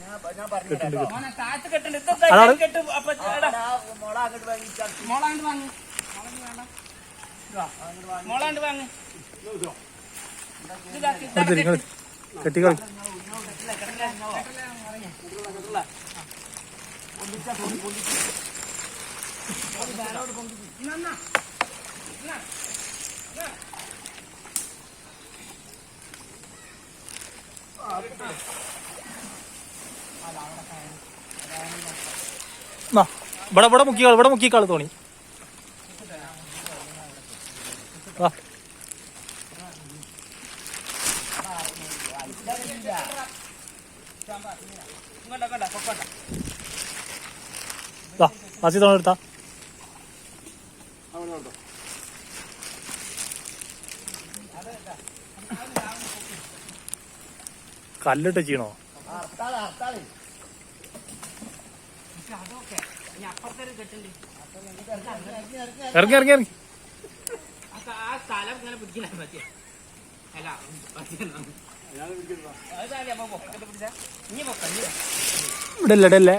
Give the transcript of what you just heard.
മോനെ താഴത്ത് കെട്ടുണ്ട് ഇതൊക്കെ കെട്ട് അപ്പൊ എടാ, മോളാണ്ട് വാങ്ങി മോളാണ്ട് വേണ്ട ഇതാ, മോളാണ്ട് വാങ്ങ് ഇതാക്കി, ഇതാക്കി എടുത്തിരി കളി കെട്ടി കളി നന്നാ. ആ ഇവിടെ ഇവിടെ മുക്കിക്കാൾ ഇവിടെ മുക്കിക്കാൾ തോണി. വാ. കല്ലിട്ട് ചെയ്യണോ ഇറങ്ങി ഇറങ്ങി ഇറങ്ങി ആ സ്ഥലം ഇങ്ങനെ അല്ല. ഇവിടെ ഇല്ല ഇവിടെ ഇല്ലേ.